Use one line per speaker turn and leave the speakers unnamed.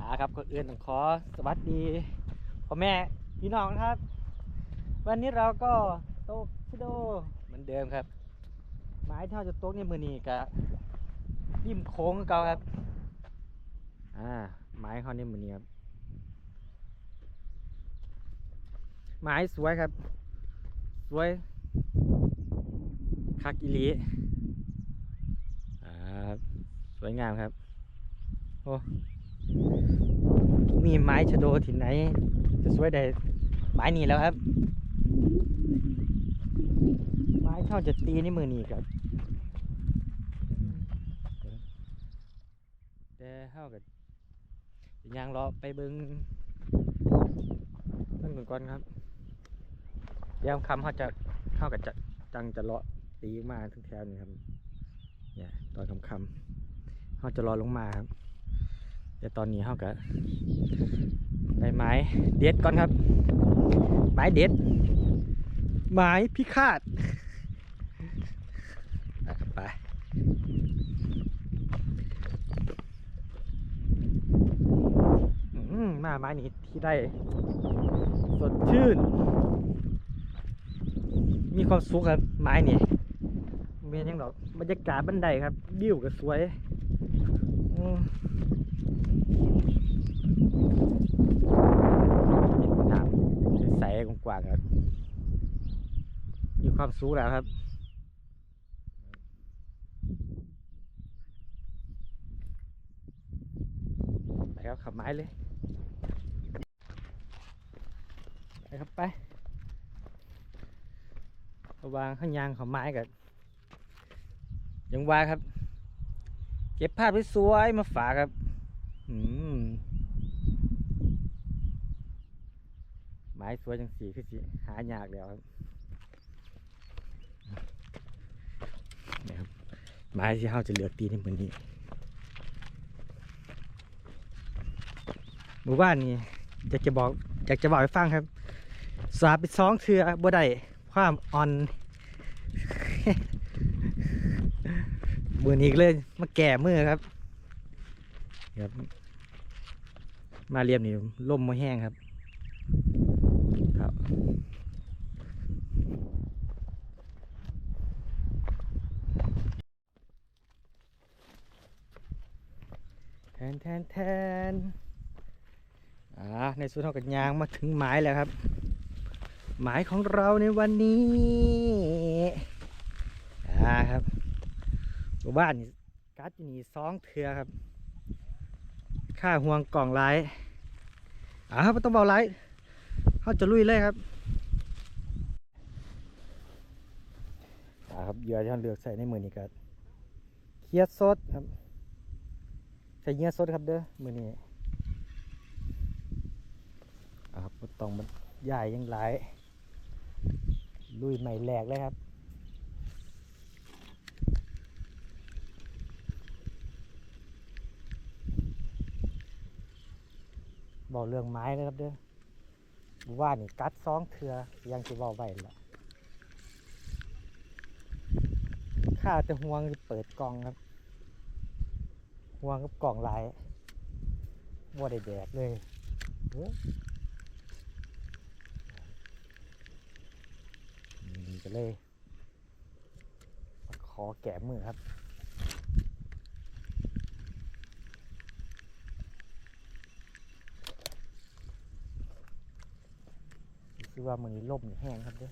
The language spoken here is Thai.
อ่าครับก่อนอื่นต้องขอสวัสดีพ่อแม่พี่น้องครับ วันนี้เราก็โตกชิโดเหมือนเดิมครับ ไม้เท่าจะโต๊ะนี่มือนี้กับริมโค้งเก่าครับ อ่าไม้เขานี่มือนี้ครับไม้สวยครับ สวยคักอิลีอ่าสวยงามครับ โอ้ มีไม้ชะโดที่ไหน จะสวยได้ไม้นี้แล้วครับ ไม้เท่าจะตีในมือนี้ครับแต่เท่ากับยางรอไปเบิงตั้งหนึ่งก่อนครับยามคำเขาจะเท่ากับจะจังจะเลาะตีมาทั้งแถวนี้ครับเนี่ยตอนคำคำเขาจะรอลงมาครับ แต่ตอนนี้เขากับไปไม้เด็ดก่อนครับ ไม้เด็ด ไม้พิฆาตอะไปอืมมาไม้นี้ที่ได้สดชื่น มีความสุขครับไม้นี่เมียนยังดอกบรรยากาศบันไดครับวิวก็สวยอืมเห็ นน้ำใสๆกว้างๆครับมีความสูงแล้วครับไปครับขับไม้เลย ไปครับไประวางข้างยางของไม้กันยังวาครับ เก็บภาพสวยมาฝากครับ ไม้สวยจังสีคือสิหายากแล้วครับนะครับไม้ที่เขาจะเลือกตีในมือนี้หมู่บ้านนี้อยากจะบอกอยากจะบอกให้ฟังครับ สาบไปสองเทือบ่ได้ความอ่อนมือนี้เลยมาแก่มือครับ ครับมาเรียมนี่ล่มมาแห้งครับครับแทนแทนแทนอ่าในส่วนของกันยางมาถึงหมายแล้วครับ หมายของเราในวันนี้อ่าครับบ้านนี่การ์ดอยู่นี่สองเทือครับ ค่าห่วงกล่องไลายอ่าครับบ่ต้องเบาไลายเขาจะลุยเลยครับอ่าครับเหยื่อที่เราเลือกใส่ในมือนี่ก็เคียดสดครับใส่เงื่อสดครับเด้อมือนี้อ่าครับต้องมันใหญ่ยังหลายลุยใหม่แหลกเลยครับ บอกเรื่องไม้เลยครับเด้อว่านี่กัดซองเถือยังจะบอกไว้ละข้าแต่ห่วงเปิดกล่องครับห่วงกับกล่องหลายว่าได้แดกเลยเอ้ยนี่ก็เลย ขอแกะมือครับ ว่ามือล่มหรือแห้งครับเด้อ